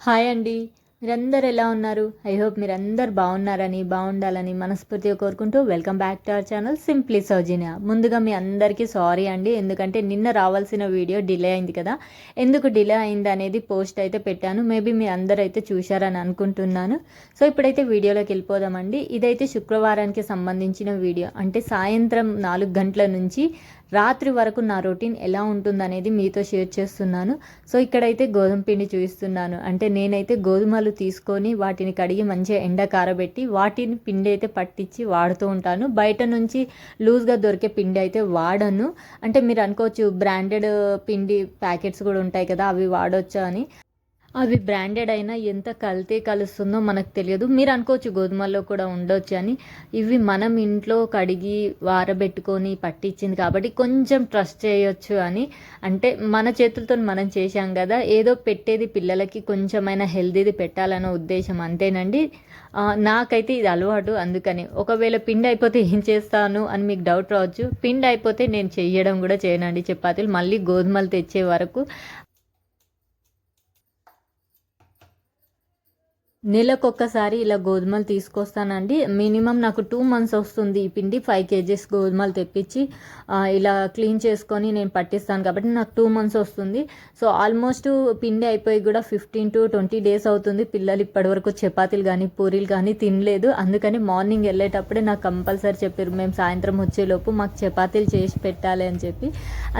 Hi అండి. మీరందరు ఎలా ఉన్నారు? ఐ హోప్ మీరందరు బాగున్నారని బాగుండాలని మనస్ఫూర్తిగా కోరుకుంటూ welcome back to our channel simply Soujanya. ముందుగా మీ అందరికీ సారీ అండి. ఎందుకంటే నిన్న రావాల్సిన వీడియో డిలే అయింది కదా. ఎందుకు డిలే అయింది అనేది పోస్ట్ అయితే పెట్టాను. మేబీ మీ అందరూ అయితే చూశారని అనుకుంటున్నాను. సో ఇప్పుడైతే వీడియోలోకి వెళ్ళిపోదామండి. ఇదైతే శుక్రవారానికి సంబంధించిన వీడియో. అంటే సాయంత్రం నాలుగు గంటల నుంచి రాత్రి వరకు నా రొటీన్ ఎలా ఉంటుందనేది మీతో షేర్ చేస్తున్నాను. సో ఇక్కడైతే గోధుమ పిండి చూపిస్తున్నాను అంటే నేనైతే గోధుమలు తీసుకొని వాటిని కడిగి మంచిగా ఎండ కారబెట్టి వాటిని పిండి అయితే పట్టించి వాడుతూ ఉంటాను. బయట నుంచి లూజ్గా దొరికే పిండి అయితే వాడను. అంటే మీరు అనుకోవచ్చు బ్రాండెడ్ పిండి ప్యాకెట్స్ కూడా ఉంటాయి కదా అవి వాడొచ్చు అని. అవి బ్రాండెడ్ అయినా ఎంత కల్తీ కలుస్తుందో మనకు తెలియదు. మీరు అనుకోవచ్చు గోధుమల్లో కూడా ఉండొచ్చు అని. ఇవి మనం ఇంట్లో కడిగి వారబెట్టుకొని పట్టించింది కాబట్టి కొంచెం ట్రస్ట్ చేయొచ్చు అని. అంటే మన చేతులతో మనం చేశాం కదా ఏదో పెట్టేది పిల్లలకి కొంచెమైనా హెల్తీది పెట్టాలన్న ఉద్దేశం అంతేనండి. నాకైతే ఇది అలవాటు అందుకని. ఒకవేళ పిండి అయిపోతే ఏం చేస్తాను అని మీకు డౌట్ రావచ్చు. పిండి అయిపోతే నేను చేయడం కూడా చేయనండి చపాతీలు. మళ్ళీ గోధుమలు తెచ్చే వరకు నెలకొకసారి ఇలా గోధుమలు తీసుకొస్తానండి. మినిమం నాకు టూ మంత్స్ వస్తుంది ఈ పిండి. ఫైవ్ కేజీస్ గోధుమలు తెప్పించి ఇలా క్లీన్ చేసుకొని నేను పట్టిస్తాను కాబట్టి నాకు టూ మంత్స్ వస్తుంది. సో ఆల్మోస్ట్ పిండి అయిపోయి కూడా ఫిఫ్టీన్ టు ట్వంటీ డేస్ అవుతుంది. పిల్లలు ఇప్పటివరకు చపాతీలు కానీ పూరీలు కానీ తినలేదు. అందుకని మార్నింగ్ వెళ్ళేటప్పుడే నాకు కంపల్సరీ చెప్పారు మేము సాయంత్రం వచ్చేలోపు మాకు చపాతీలు చేసి పెట్టాలి అని చెప్పి.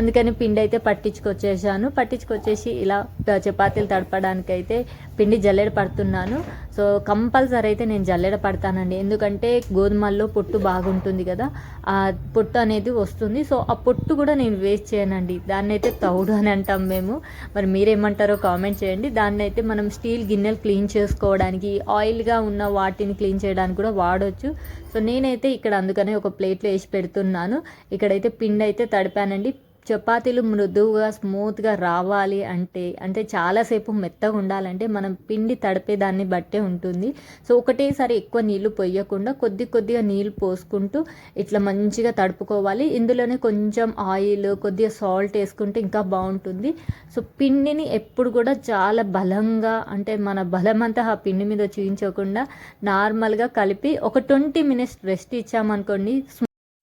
అందుకని పిండి అయితే పట్టించుకొచ్చేసాను. పట్టించుకొచ్చేసి ఇలా చపాతీలు తడపడానికైతే పిండి జల్లెడ పడుతున్నాను. సో కంపల్సరీ అయితే నేను జల్లెడ పడతానండి. ఎందుకంటే గోధుమల్లో పొట్టు బాగుంటుంది కదా ఆ పొట్టు అనేది వస్తుంది. సో ఆ పొట్టు కూడా నేను వేస్ట్ చేయనండి. దాన్ని అయితే తౌడు అని అంటాం మేము. మరి మీరేమంటారో కామెంట్ చేయండి. దాన్ని అయితే మనం స్టీల్ గిన్నెలు క్లీన్ చేసుకోవడానికి ఆయిల్గా ఉన్న వాటిని క్లీన్ చేయడానికి కూడా వాడవచ్చు సో నేనైతే ఇక్కడ అందుకనే ఒక ప్లేట్లో వేసి పెడుతున్నాను. ఇక్కడైతే పిండి అయితే తడిపానండి. చపాతీలు మృదువుగా స్మూత్గా రావాలి అంటే అంటే చాలాసేపు మెత్తగా ఉండాలంటే మనం పిండి తడిపే దాన్ని బట్టే ఉంటుంది. సో ఒకటేసారి ఎక్కువ నీళ్ళు పొయ్యకుండా కొద్ది కొద్దిగా నీళ్ళు పోసుకుంటూ ఇట్లా మంచిగా తడుపుకోవాలి. ఇందులోనే కొంచెం ఆయిల్ కొద్దిగా సాల్ట్ వేసుకుంటే ఇంకా బాగుంటుంది. సో పిండిని ఎప్పుడు కూడా చాలా బలంగా అంటే మన బలం అంతా ఆ పిండి మీద చూపించకుండా నార్మల్గా కలిపి ఒక ట్వంటీ మినిట్స్ రెస్ట్ ఇచ్చామనుకోండి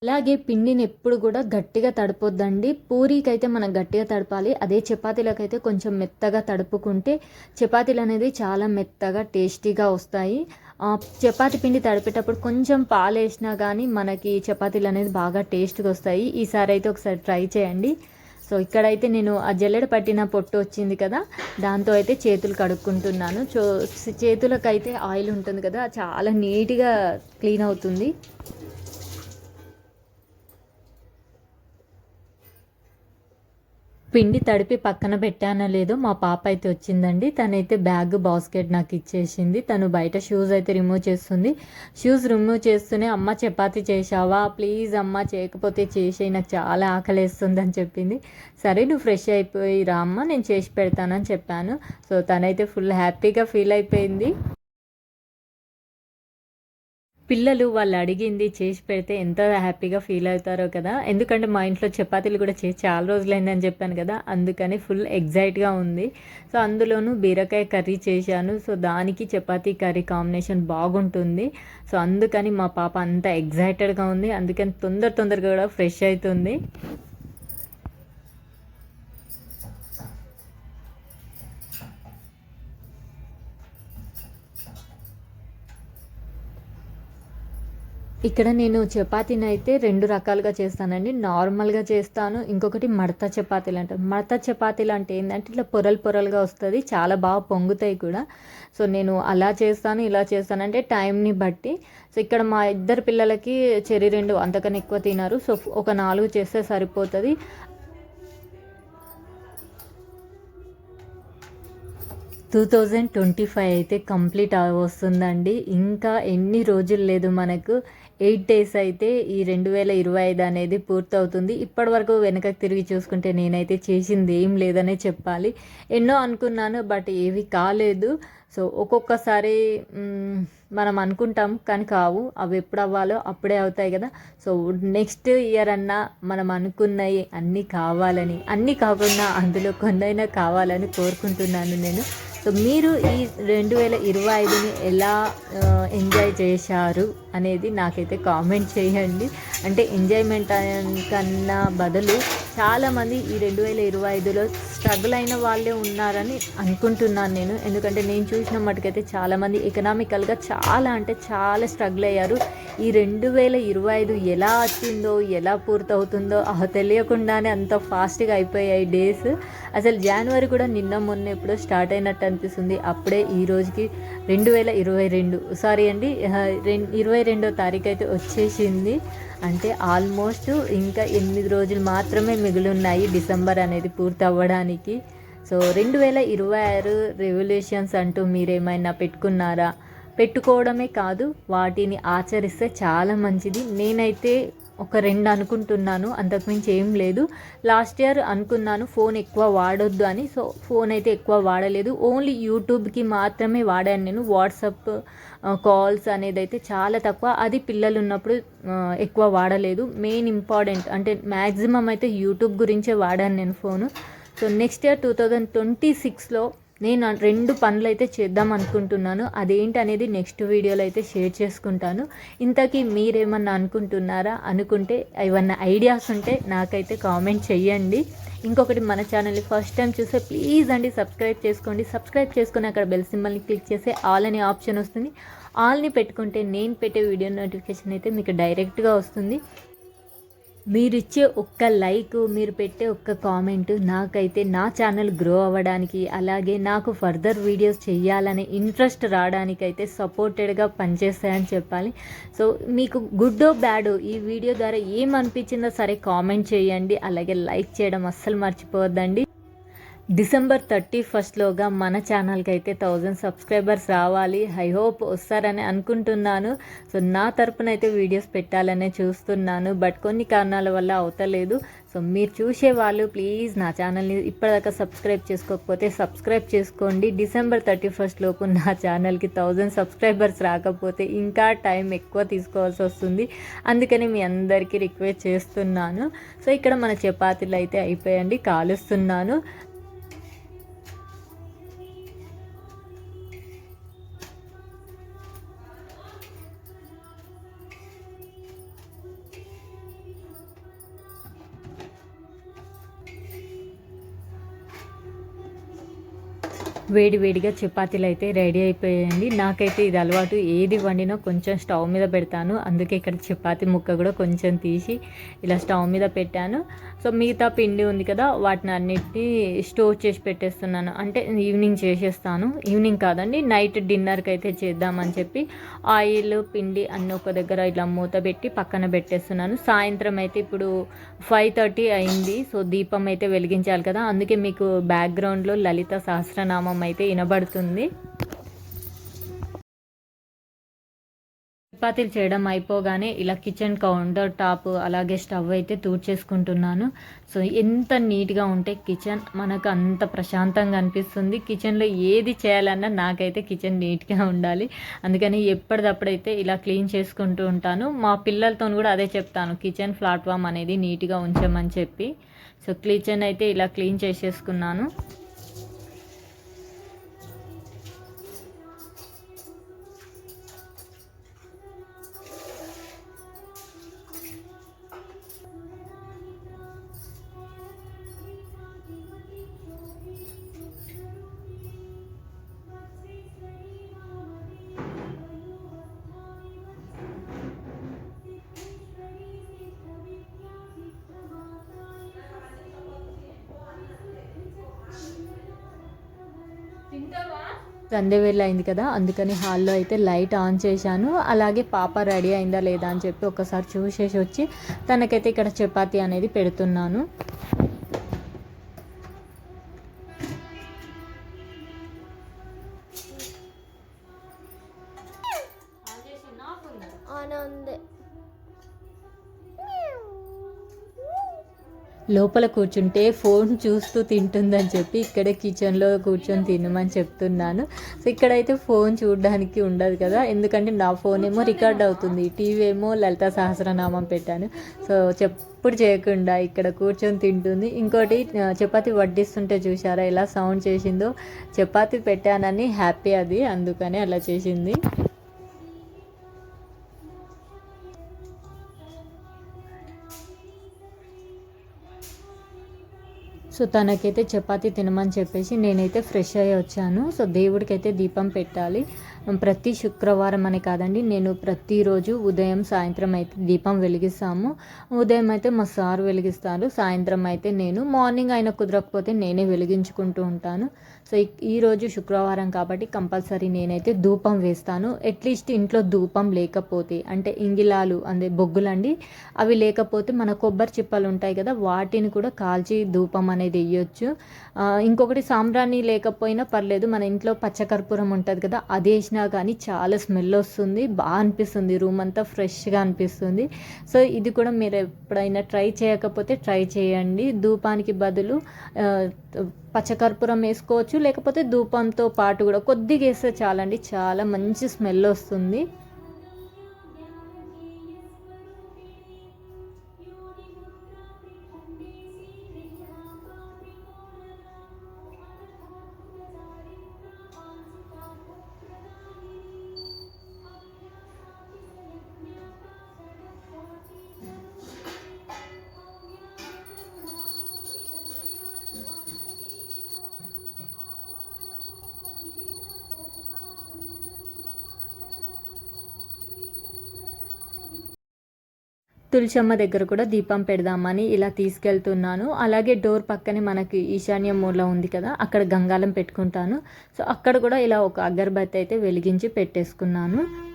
అలాగే పిండిని ఎప్పుడు కూడా గట్టిగా తడపొద్దండి. పూరీకైతే మనం గట్టిగా తడపాలి. అదే చపాతీలకైతే కొంచెం మెత్తగా తడుపుకుంటే చపాతీలు అనేది చాలా మెత్తగా టేస్టీగా వస్తాయి. చపాతి పిండి తడిపేటప్పుడు కొంచెం పాలు వేసినా కానీ మనకి చపాతీలు అనేది బాగా టేస్ట్గా వస్తాయి. ఈసారి అయితే ఒకసారి ట్రై చేయండి. సో ఇక్కడైతే నేను ఆ జల్లెడ పట్టిన పొట్టు వచ్చింది కదా దాంతో అయితే చేతులు కడుక్కుంటున్నాను. చో చేతులకైతే ఆయిల్ ఉంటుంది కదా చాలా నీట్గా క్లీన్ అవుతుంది. పిండి తడిపి పక్కన పెట్టానో లేదో మా పాప అయితే వచ్చిందండి. తనైతే బ్యాగ్ బాస్కెట్ నాకు ఇచ్చేసింది. తను బయట షూస్ అయితే రిమూవ్ చేస్తుంది. షూస్ రిమూవ్ చేస్తూనే అమ్మ చపాతి చేసావా ప్లీజ్ అమ్మ చేయకపోతే చేసేయి నాకు చాలా ఆకలేస్తుంది అని చెప్పింది. సరే నువ్వు ఫ్రెష్ అయిపోయి రా అమ్మ నేను చేసి పెడతానని చెప్పాను. సో తనైతే ఫుల్ హ్యాపీగా ఫీల్ అయిపోయింది. పిల్లలు వాళ్ళు అడిగింది చేసి పెడితే ఎంత హ్యాపీగా ఫీల్ అవుతారో కదా. ఎందుకంటే మా ఇంట్లో చపాతీలు కూడా చేసి చాలా రోజులైందని చెప్పాను కదా. అందుకని ఫుల్ ఎగ్జైట్గా ఉంది. సో అందులోనూ బీరకాయ కర్రీ చేశాను. సో దానికి చపాతీ కర్రీ కాంబినేషన్ బాగుంటుంది. సో అందుకని మా పాప అంత ఎగ్జైటెడ్గా ఉంది. అందుకని తొందర తొందరగా కూడా ఫ్రెష్ అవుతుంది. ఇక్కడ నేను చపాతీని అయితే రెండు రకాలుగా చేస్తానండి. నార్మల్గా చేస్తాను ఇంకొకటి మడత చపాతీలు అంటారు. మడత చపాతీలు అంటే ఏంటంటే ఇట్లా పొరలు పొరలుగా వస్తుంది చాలా బాగా పొంగుతాయి కూడా. సో నేను అలా చేస్తాను ఇలా చేస్తాను అంటే టైంని బట్టి. సో ఇక్కడ మా ఇద్దరు పిల్లలకి చెరి రెండు అంతకన్నా ఎక్కువ తినారు. సో ఒక నాలుగు చేస్తే సరిపోతుంది. టూ థౌజండ్ ట్వంటీ ఫైవ్ అయితే కంప్లీట్ వస్తుందండి. ఇంకా ఎన్ని రోజులు లేదు మనకు. ఎయిట్ డేస్ అయితే ఈ రెండు వేల ఇరవై ఐదు అనేది పూర్తవుతుంది. ఇప్పటి వరకు వెనకకి తిరిగి చూసుకుంటే నేనైతే చేసింది ఏం లేదనే చెప్పాలి. ఎన్నో అనుకున్నాను బట్ ఏవి కాలేదు. సో ఒక్కొక్కసారి మనం అనుకుంటాం కానీ కావు. అవి ఎప్పుడు అవ్వాలో అప్పుడే అవుతాయి కదా. సో నెక్స్ట్ ఇయర్ అన్నా మనం అనుకున్నవి అన్నీ కావాలని అన్నీ కాకుండా అందులో కొన్నైనా కావాలని కోరుకుంటున్నాను నేను. సో మీరు ఈ రెండు వేల ఇరవై ఐదుని ఎలా ఎంజాయ్ చేశారు అనేది నాకైతే కామెంట్ చేయండి. అంటే ఎంజాయ్మెంట్ కన్నా బదులు చాలామంది ఈ రెండు వేల ఇరవై ఐదులో స్ట్రగుల్ అయిన వాళ్ళే ఉన్నారని అనుకుంటున్నాను నేను. ఎందుకంటే నేను చూసిన మటుకైతే చాలామంది ఎకనామికల్గా చాలా అంటే చాలా స్ట్రగుల్ అయ్యారు. ఈ రెండు వేల ఇరవై ఐదు ఎలా వచ్చిందో ఎలా పూర్తవుతుందో అహ తెలియకుండానే అంత ఫాస్ట్గా అయిపోయాయి డేస్. అసలు జనవరి కూడా నిన్న మొన్న ఎప్పుడో స్టార్ట్ అయినట్టు అనిపిస్తుంది. అప్పుడే ఈ రోజుకి రెండు వేల ఇరవై రెండు. సారీ అండి రెండు ఇరవై రెండో తారీఖు అయితే వచ్చేసింది. అంటే ఆల్మోస్ట్ ఇంకా ఎనిమిది రోజులు మాత్రమే మిగిలి ఉన్నాయి డిసెంబర్ అనేది పూర్తి అవ్వడానికి సో రెండు వేల ఇరవై ఆరు రెవల్యూషన్స్ అంటూ మీరేమైనా పెట్టుకున్నారా? పెట్టుకోవడమే కాదు వాటిని ఆచరిస్తే చాలా మంచిది. నేనైతే ఒక రెండు అనుకుంటున్నాను అంతకుమించి ఏం లేదు. లాస్ట్ ఇయర్ అనుకున్నాను ఫోన్ ఎక్కువ వాడొద్దు అని. సో ఫోన్ అయితే ఎక్కువ వాడలేదు. ఓన్లీ యూట్యూబ్కి మాత్రమే వాడాను నేను. వాట్సాప్ కాల్స్ అనేది అయితే చాలా తక్కువ. అది పిల్లలు ఉన్నప్పుడు ఎక్కువ వాడలేదు. మెయిన్ ఇంపార్టెంట్ అంటే మ్యాక్సిమం అయితే యూట్యూబ్ గురించే వాడాను నేను phone. So next year two thousand twenty సిక్స్లో నేను రెండు పనులు అయితే చేద్దాం అనుకుంటున్నాను. అదేంటి అనేది నెక్స్ట్ వీడియోలో అయితే షేర్ చేసుకుంటాను. ఇంతకీ మీరేమన్నా అనుకుంటున్నారా? అనుకుంటే ఏమన్నా ఐడియాస్ ఉంటే నాకైతే కామెంట్ చెయ్యండి. ఇంకొకటి మన ఛానల్ని ఫస్ట్ టైం చూస్తే ప్లీజ్ అండి సబ్స్క్రైబ్ చేసుకోండి. సబ్స్క్రైబ్ చేసుకుని అక్కడ బెల్ సింబల్ని క్లిక్ చేస్తే ఆల్ అనే ఆప్షన్ వస్తుంది. ఆల్ని పెట్టుకుంటే నేను పెట్టే వీడియో నోటిఫికేషన్ అయితే మీకు డైరెక్ట్గా వస్తుంది. మీరిచ్చే ఒక్క లైక్ మీరు పెట్టే ఒక్క కామెంట్ నాకైతే నా ఛానల్ గ్రో అవ్వడానికి అలాగే నాకు ఫర్దర్ వీడియోస్ చేయాలనే ఇంట్రెస్ట్ రావడానికి అయితే సపోర్టెడ్గా పనిచేస్తాయని చెప్పాలి. సో మీకు గుడ్ బ్యాడ్ ఈ వీడియో ద్వారా ఏమనిపించిందో సరే కామెంట్ చేయండి అలాగే లైక్ చేయడం అస్సలు మర్చిపోవద్దండి. డిసెంబర్ థర్టీ ఫస్ట్లోగా మన ఛానల్కి అయితే థౌజండ్ సబ్స్క్రైబర్స్ రావాలి. ఐ హోప్ వస్తారని అనుకుంటున్నాను. సో నా తరపున అయితే వీడియోస్ పెట్టాలనే చూస్తున్నాను. బట్ కొన్ని కారణాల వల్ల అవుతలేదు. సో మీరు చూసే వాళ్ళు ప్లీజ్ నా ఛానల్ని ఇప్పటిదాకా సబ్స్క్రైబ్ చేసుకోకపోతే సబ్స్క్రైబ్ చేసుకోండి. డిసెంబర్ థర్టీ ఫస్ట్ లోపు నా ఛానల్కి థౌజండ్ సబ్స్క్రైబర్స్ రాకపోతే ఇంకా టైం ఎక్కువ తీసుకోవాల్సి వస్తుంది. అందుకని మీ అందరికీ రిక్వెస్ట్ చేస్తున్నాను. సో ఇక్కడ మన చపాతీలు అయితే అయిపోయండి కాలుస్తున్నాను. వేడి వేడిగా చపాతీలు అయితే రెడీ అయిపోయాయండి నాకైతే ఇది అలవాటు. ఏది వండినా కొంచెం స్టవ్ మీద పెడతాను. అందుకే ఇక్కడ చపాతీ ముక్క కూడా కొంచెం తీసి ఇలా స్టవ్ మీద పెట్టాను. సో మిగతా పిండి ఉంది కదా వాటిని అన్నిటినీ స్టోర్ చేసి పెట్టేస్తున్నాను. అంటే ఈవినింగ్ చేసేస్తాను. ఈవినింగ్ కాదండి నైట్ డిన్నర్కి అయితే చేద్దామని చెప్పి ఆయిల్ పిండి అన్నీ ఒక దగ్గర ఇలా మూత పెట్టి పక్కన పెట్టేస్తున్నాను. సాయంత్రం అయితే ఇప్పుడు ఫైవ్ థర్టీ అయింది సో దీపం అయితే వెలిగించాలి కదా. అందుకే మీకు బ్యాక్గ్రౌండ్లో లలిత సహస్రనామం అయితే వినబడుతుంది. చపాతీలు చేయడం అయిపోగానే ఇలా కిచెన్ కౌంటర్ టాప్ అలాగే స్టవ్ అయితే తూడ్చేసుకుంటున్నాను. సో ఎంత నీట్గా ఉంటే కిచెన్ మనకు అంత ప్రశాంతంగా అనిపిస్తుంది. కిచెన్లో ఏది చేయాలన్నా నాకైతే కిచెన్ నీట్గా ఉండాలి. అందుకని ఎప్పటిదప్పుడైతే ఇలా క్లీన్ చేసుకుంటూ ఉంటాను. మా పిల్లలతో కూడా అదే చెప్తాను. కిచెన్ ప్లాట్ఫామ్ అనేది నీట్గా ఉంచమని చెప్పి. సో కిచెన్ అయితే ఇలా క్లీన్ చేసేసుకున్నాను. సండే అయింది కదా అందుకని హాల్లో అయితే లైట్ ఆన్ చేశాను. అలాగే పాప రెడీ అయిందా లేదా అని చెప్పి ఒకసారి చూసేసి వచ్చి తనకైతే ఇక్కడ చపాతి అనేది పెడుతున్నాను. లోపల కూర్చుంటే ఫోన్ చూస్తూ తింటుందని చెప్పి ఇక్కడే కిచెన్లో కూర్చొని తినమని చెప్తున్నాను. సో ఇక్కడైతే ఫోన్ చూడడానికి ఉండదు కదా. ఎందుకంటే నా ఫోన్ ఏమో రికార్డ్ అవుతుంది. టీవీ ఏమో లలిత సహస్రనామం పెట్టాను. సో చెప్పుడు చేయకుండా ఇక్కడ కూర్చొని తింటుంది. ఇంకోటి చపాతి వడ్డిస్తుంటే చూసారా ఎలా సౌండ్ చేసిందో? చపాతి పెట్టానని హ్యాపీ అది అందుకని అలా చేసింది. సో తనకైతే చపాతి తినమని చెప్పేసి నేనైతే ఫ్రెష్ అయ్యి వచ్చాను. సో దేవుడికి అయితే దీపం పెట్టాలి. ప్రతి శుక్రవారం అని కాదండి నేను ప్రతిరోజు ఉదయం సాయంత్రం అయితే దీపం వెలిగిస్తాము. ఉదయం అయితే మా సార్ వెలిగిస్తారు. సాయంత్రం అయితే నేను మార్నింగ్ అయినా కుదరకపోతే నేనే వెలిగించుకుంటూ ఉంటాను. సో ఈ- ఈరోజు శుక్రవారం కాబట్టి కంపల్సరీ నేనైతే ధూపం వేస్తాను. అట్లీస్ట్ ఇంట్లో ధూపం లేకపోతే అంటే ఇంగిలాలు అంటే బొగ్గులండి అవి లేకపోతే మన కొబ్బరి చిప్పలు ఉంటాయి కదా వాటిని కూడా కాల్చి ధూపం అనేది వేయొచ్చు ఇంకొకటి సాంబ్రాణి లేకపోయినా పర్లేదు మన ఇంట్లో పచ్చకర్పూరం ఉంటుంది కదా అది వేసినా కానీ చాలా స్మెల్ వస్తుంది బాగా అనిపిస్తుంది రూమ్ అంతా ఫ్రెష్గా అనిపిస్తుంది. సో ఇది కూడా మీరు ఎప్పుడైనా ట్రై చేయకపోతే ట్రై చేయండి. ధూపానికి బదులు పచ్చకర్పూరం వేసుకోవచ్చు లేకపోతే ధూపంతో పాటు కూడా కొద్దిగా వేస్తే చాలండి చాలా మంచి స్మెల్ వస్తుంది. తులసమ్మ దగ్గర కూడా దీపం పెడదామని ఇలా తీసుకెళ్తున్నాను. అలాగే డోర్ పక్కనే మనకి ఈశాన్య మూల ఉంది కదా అక్కడ గంగాలం పెట్టుకుంటాను. సో అక్కడ కూడా ఇలా ఒక అగరబత్తి అయితే వెలిగించి పెట్టేసుకున్నాను.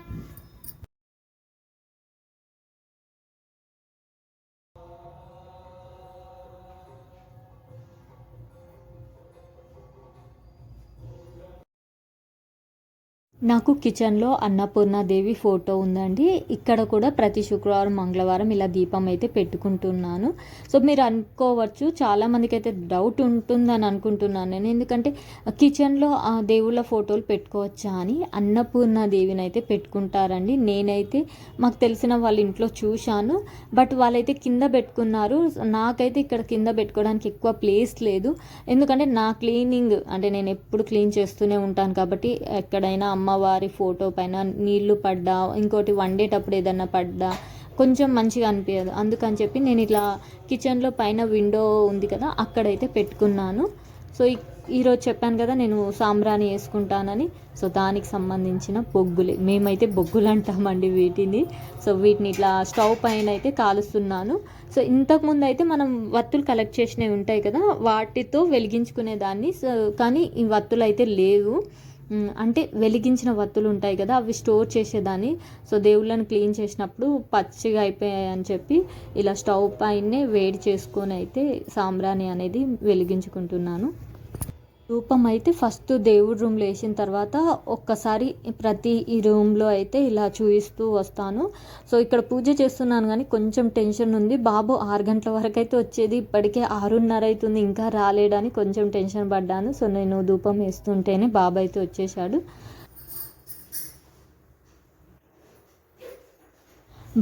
నాకు కిచెన్లో అన్నపూర్ణాదేవి ఫోటో ఉందండి. ఇక్కడ కూడా ప్రతి శుక్రవారం మంగళవారం ఇలా దీపం అయితే పెట్టుకుంటున్నాను. సో మీరు అనుకోవచ్చు చాలామందికి అయితే డౌట్ ఉంటుందని అనుకుంటున్నాను నేను. ఎందుకంటే కిచెన్లో ఆ దేవుళ్ళ ఫోటోలు పెట్టుకోవచ్చా అని అన్నపూర్ణాదేవిని అయితే పెట్టుకుంటారండి. నేనైతే మాకు తెలిసిన వాళ్ళ ఇంట్లో చూశాను. బట్ వాళ్ళైతే కింద పెట్టుకున్నారు. నాకైతే ఇక్కడ కింద పెట్టుకోవడానికి ఎక్కువ ప్లేస్ లేదు. ఎందుకంటే నా క్లీనింగ్ అంటే నేను ఎప్పుడు క్లీన్ చేస్తూనే ఉంటాను కాబట్టి ఎక్కడైనా అమ్మ అమ్మవారి ఫోటో పైన నీళ్ళు పడ్డా ఇంకోటి వండేటప్పుడు ఏదన్నా పడ్డా కొంచెం మంచిగా అనిపించదు అందుకని చెప్పి నేను ఇట్లా కిచెన్లో పైన విండో ఉంది కదా అక్కడైతే పెట్టుకున్నాను. సో ఈ- ఈరోజు చెప్పాను కదా నేను సాంబ్రాణి వేసుకుంటానని. సో దానికి సంబంధించిన బొగ్గులే మేమైతే బొగ్గులు అంటామండి వీటిని. సో వీటిని ఇట్లా స్టవ్ పైన అయితే కాలుస్తున్నాను. సో ఇంతకుముందు అయితే మనం వత్తులు కలెక్ట్ చేసినవి ఉంటాయి కదా వాటితో వెలిగించుకునేదాన్ని సో కానీ ఈ వత్తులు అయితే లేవు. అంటే వెలిగించిన వత్తులు ఉంటాయి కదా అవి స్టోర్ చేసేదాన్ని. సో దేవుళ్ళని క్లీన్ చేసినప్పుడు పచ్చిగా అయిపోయాయి అని చెప్పి ఇలా స్టవ్ పైనే వేడి చేసుకొని అయితే సాంబ్రాణి అనేది వెలిగించుకుంటున్నాను. రూపం అయితే ఫస్ట్ దేవుడి రూమ్లో వేసిన తర్వాత ఒక్కసారి ప్రతి ఈ రూమ్లో అయితే ఇలా చూపిస్తూ వస్తాను. సో ఇక్కడ పూజ చేస్తున్నాను కానీ కొంచెం టెన్షన్ ఉంది. బాబు ఆరు గంటల వరకు అయితే వచ్చేది. ఇప్పటికే ఆరున్నర అవుతుంది. ఇంకా రాలేడని కొంచెం టెన్షన్ పడ్డాను. సో నేను ధూపం వేస్తుంటేనే బాబు అయితే వచ్చేసాడు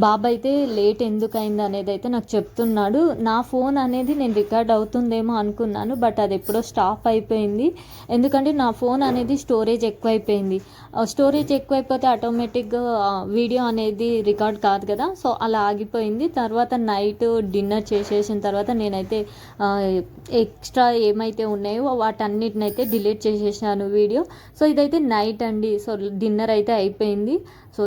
బాబు అయితే లేట్ ఎందుకు అయింది అనేది అయితే నాకు చెప్తున్నాడు. నా ఫోన్ అనేది నేను రికార్డ్ అవుతుందేమో అనుకున్నాను బట్ అది ఎప్పుడో స్టాప్ అయిపోయింది. ఎందుకంటే నా ఫోన్ అనేది స్టోరేజ్ ఎక్కువైపోయింది. స్టోరేజ్ ఎక్కువైపోతే ఆటోమేటిక్గా వీడియో అనేది రికార్డ్ కాదు కదా. సో అలా ఆగిపోయింది. తర్వాత నైట్ డిన్నర్ చేసేసిన తర్వాత నేనైతే ఎక్స్ట్రా ఏమైతే ఉన్నాయో వాటన్నిటినైతే డిలీట్ చేసేసాను వీడియో. సో ఇదైతే నైట్ అండి. సో డిన్నర్ అయితే అయిపోయింది. సో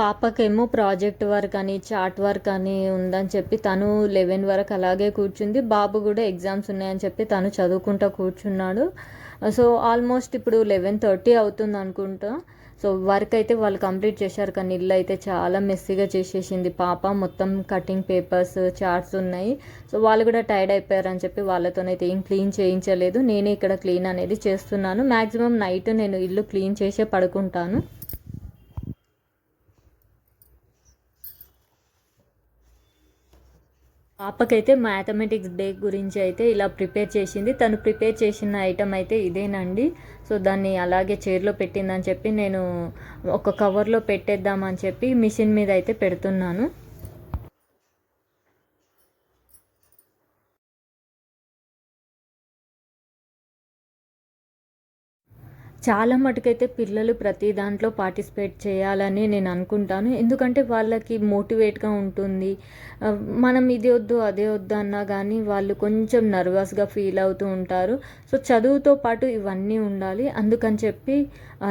పాపకేమో ప్రాజెక్ట్ వర్క్ అని చార్ట్ వర్క్ అని ఉందని చెప్పి తను లెవెన్ వరకు అలాగే కూర్చుంది. బాబు కూడా ఎగ్జామ్స్ ఉన్నాయని చెప్పి తను చదువుకుంటా కూర్చున్నాడు. సో ఆల్మోస్ట్ ఇప్పుడు లెవెన్ థర్టీ అవుతుంది అనుకుంటా. సో వర్క్ అయితే వాళ్ళు కంప్లీట్ చేశారు కానీ ఇల్లు అయితే చాలా మెస్సీగా చేసేసింది. పాప మొత్తం కటింగ్ పేపర్స్ చార్ట్స్ ఉన్నాయి. సో వాళ్ళు కూడా టైర్డ్ అయిపోయారని చెప్పి వాళ్ళతోనైతే ఏం క్లీన్ చేయించలేదు. నేనే ఇక్కడ క్లీన్ అనేది చేస్తున్నాను. మ్యాక్సిమం నైట్ నేను ఇల్లు క్లీన్ చేసే పడుకుంటాను. పాపకైతే మ్యాథమెటిక్స్ డే గురించి అయితే ఇలా ప్రిపేర్ చేసింది. తను ప్రిపేర్ చేసిన ఐటమ్ అయితే ఇదేనండి. సో దాన్ని అలాగే చైర్లో పెట్టిందని చెప్పి నేను ఒక కవర్లో పెట్టేద్దామని చెప్పి మిషన్ మీద అయితే పెడుతున్నాను. చాలా మటుకైతే పిల్లలు ప్రతి దాంట్లో పార్టిసిపేట్ చేయాలని నేను అనుకుంటాను. ఎందుకంటే వాళ్ళకి మోటివేట్గా ఉంటుంది. మనం ఇది వద్దు అదే వద్దు అన్నా కానీ వాళ్ళు కొంచెం నర్వస్గా ఫీల్ అవుతూ ఉంటారు. సో చదువుతో పాటు ఇవన్నీ ఉండాలి. అందుకని చెప్పి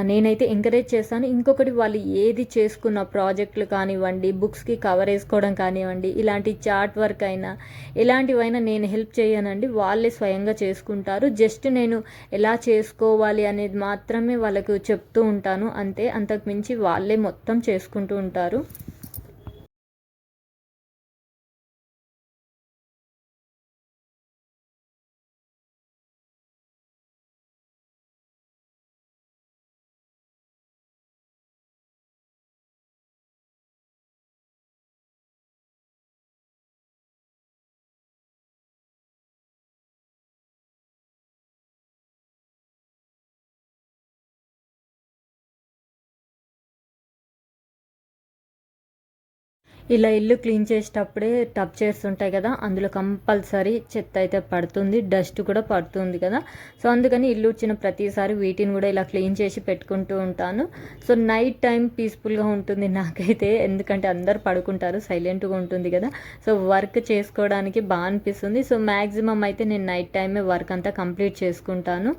నేనైతే ఎంకరేజ్ చేస్తాను. ఇంకొకటి వాళ్ళు ఏది చేసుకున్న ప్రాజెక్టులు కానివ్వండి బుక్స్కి కవర్ వేసుకోవడం కానివ్వండి ఇలాంటి చార్ట్ వర్క్ అయినా ఎలాంటివైనా నేను హెల్ప్ చేయనండి. వాళ్ళే స్వయంగా చేసుకుంటారు. జస్ట్ నేను ఎలా చేసుకోవాలి అనేది మాత్రమే వాళ్ళకు చెప్తూ ఉంటాను. అంతే అంతకుమించి వాళ్ళే మొత్తం చేసుకుంటూ ఉంటారు. ఇలా ఇల్లు క్లీన్ చేసేటప్పుడే టబ్ చైర్స్ ఉంటాయి కదా అందులో కంపల్సరీ చెత్త అయితే పడుతుంది డస్ట్ కూడా పడుతుంది కదా. సో అందుకని ఇల్లు వచ్చిన ప్రతిసారి వీటిని కూడా ఇలా క్లీన్ చేసి పెట్టుకుంటూ ఉంటాను. సో నైట్ టైం పీస్ఫుల్గా ఉంటుంది నాకైతే ఎందుకంటే అందరు పడుకుంటారు సైలెంట్గా ఉంటుంది కదా. సో వర్క్ చేసుకోవడానికి బాగా అనిపిస్తుంది. సో మ్యాక్సిమం అయితే నేను నైట్ టైమే వర్క్ అంతా కంప్లీట్ చేసుకుంటాను.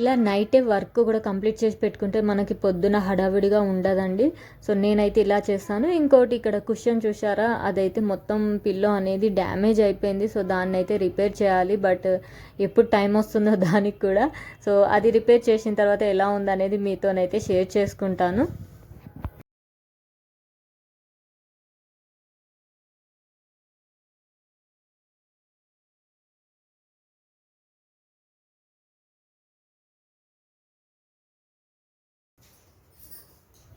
ఇలా నైటే వర్క్ కూడా కంప్లీట్ చేసి పెట్టుకుంటే మనకి పొద్దున హడావిడిగా ఉండదండి. సో నేనైతే ఇలా చేస్తాను. ఇంకోటి ఇక్కడ కుషన్ చూసారా అదైతే మొత్తం పిల్లో అనేది డ్యామేజ్ అయిపోయింది. సో దాన్ని అయితే రిపేర్ చేయాలి. బట్ ఎప్పుడు టైం వస్తుందో దానికి కూడా. సో అది రిపేర్ చేసిన తర్వాత ఎలా ఉందనేది మీతోనైతే షేర్ చేసుకుంటాను.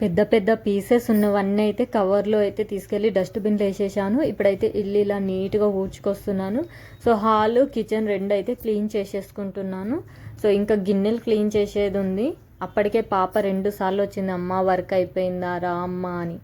పెద్ద పెద్ద పీసెస్ ఉన్నవన్నీ అయితే కవర్లో అయితే తీసుకెళ్ళి డస్ట్బిన్లో వేసేసాను. ఇప్పుడైతే ఇల్లు ఇలా నీట్గా ఊడ్చుకొస్తున్నాను. సో హాల్ కిచెన్ రెండు అయితే క్లీన్ చేసేసుకుంటున్నాను. సో ఇంకా గిన్నెలు క్లీన్ చేసేది ఉంది. అప్పటికే పాప రెండు సార్లు వచ్చింది. అమ్మ వర్క్ అయిపోయిందా? రా అమ్మ అని.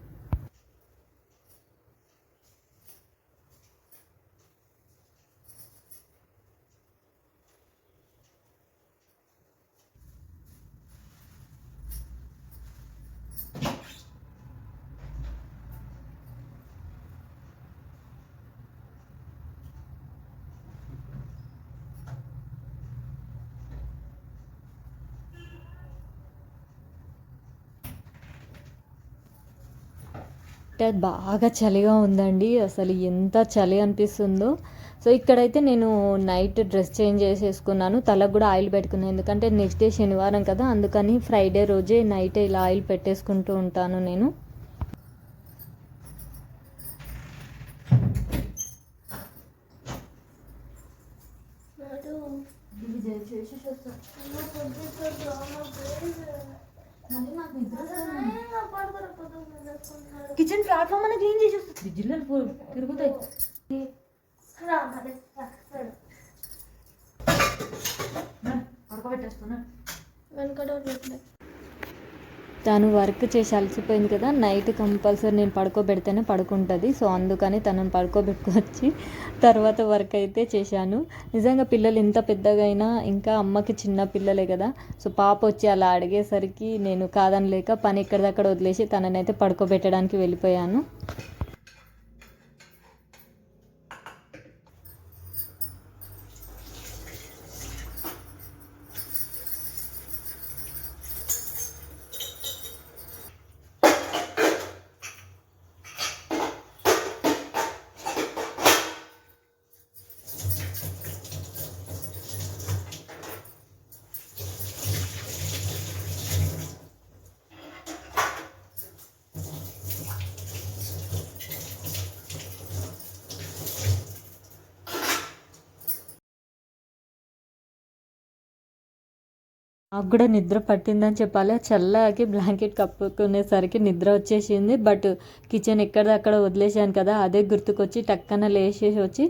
అంటే బాగా చలిగా ఉందండి. అసలు ఎంత చలి అనిపిస్తుందో. సో ఇక్కడైతే నేను నైట్ డ్రెస్ చేంజ్ చేసేసుకున్నాను. తలకు కూడా ఆయిల్ పెట్టుకున్నాను. ఎందుకంటే నెక్స్ట్ డే శనివారం కదా. అందుకని ఫ్రైడే రోజే నైట్ ఇలా ఆయిల్ పెట్టేసుకుంటూ ఉంటాను నేను. కిచెన్ ప్లాట్ఫామ్ అని క్లీన్ చేసి వస్తుంది జిల్లలు తిరుగుతాయి. పడుకోబెట్టేస్తున్నా. తను వర్క్ చేసి అలసిపోయింది కదా నైట్ కంపల్సరీ నేను పడుకోబెడితేనే పడుకుంటుంది. సో అందుకని తనని పడుకోబెట్టుకొచ్చి తర్వాత వర్క్ అయితే చేశాను. నిజంగా పిల్లలు ఎంత పెద్దగా అయినా ఇంకా అమ్మకి చిన్న పిల్లలే కదా. సో పాప వచ్చి అలా అడిగేసరికి నేను కాదనలేక పని ఎక్కడిదక్కడ వదిలేసి తననైతే పడుకోబెట్టడానికి వెళ్ళిపోయాను. నాకు కూడా నిద్ర పట్టిందని చెప్పాలి. చల్లకి బ్లాంకెట్ కప్పుకునేసరికి నిద్ర వచ్చేసింది. బట్ కిచెన్ ఎక్కడదక్కడ వదిలేసాను కదా. అదే గుర్తుకొచ్చి టక్కన లేచేసి వచ్చి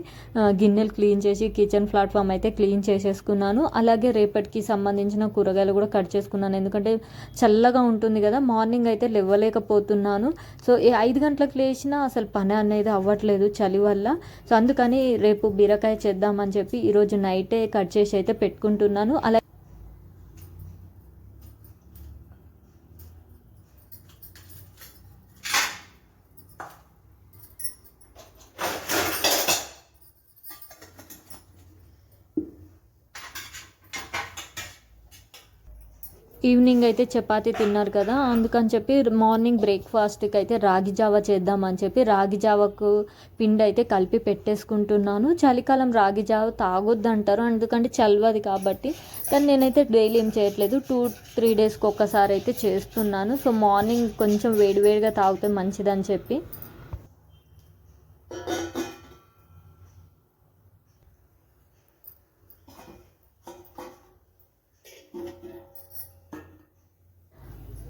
గిన్నెలు క్లీన్ చేసి కిచెన్ ప్లాట్ఫామ్ అయితే క్లీన్ చేసేసుకున్నాను. అలాగే రేపటికి సంబంధించిన కూరగాయలు కూడా కట్ చేసుకున్నాను. ఎందుకంటే చల్లగా ఉంటుంది కదా. మార్నింగ్ అయితే లేవలేకపోతున్నాను. సో ఈ ఐదు గంటలకు లేచినా అసలు పని అనేది అవ్వట్లేదు చలి వల్ల. సో అందుకని రేపు బీరకాయ చేద్దామని చెప్పి ఈరోజు నైటే కట్ చేసి అయితే పెట్టుకుంటున్నాను. అలా ఈవినింగ్ అయితే చపాతీ తిన్నారు కదా అందుకని చెప్పి మార్నింగ్ బ్రేక్ఫాస్ట్కి అయితే రాగి జావ చేద్దామని చెప్పి రాగి జావకు పిండి అయితే కలిపి పెట్టేసుకుంటున్నాను. చలికాలం రాగి జావ తాగొద్దు అంటారు ఎందుకంటే చల్వది కాబట్టి. కానీ నేనైతే డైలీ ఏం చేయట్లేదు టూ త్రీ డేస్కి ఒక్కసారి అయితే చేస్తున్నాను. సో మార్నింగ్ కొంచెం వేడివేడిగా తాగితే మంచిదని చెప్పి.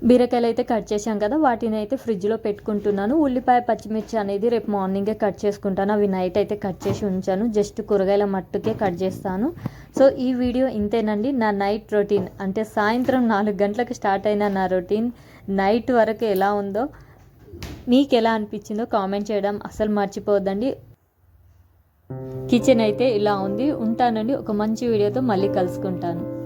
బీరకాయలు అయితే కట్ చేశాం కదా వాటిని అయితే ఫ్రిడ్జ్లో పెట్టుకుంటున్నాను. ఉల్లిపాయ పచ్చిమిర్చి అనేది రేపు మార్నింగే కట్ చేసుకుంటాను. అవి నైట్ అయితే కట్ చేసి ఉంచాను. జస్ట్ కూరగాయల మట్టుకే కట్ చేస్తాను. సో ఈ వీడియో ఇంతేనండి. నా నైట్ రొటీన్ అంటే సాయంత్రం నాలుగు గంటలకు స్టార్ట్ అయిన నా రొటీన్ నైట్ వరకు ఎలా ఉందో మీకు ఎలా అనిపించిందో కామెంట్ చేయడం అసలు మర్చిపోవద్దండి. కిచెన్ అయితే ఇలా ఉంది. ఉంటానండి. ఒక మంచి వీడియోతో మళ్ళీ కలుసుకుంటాను.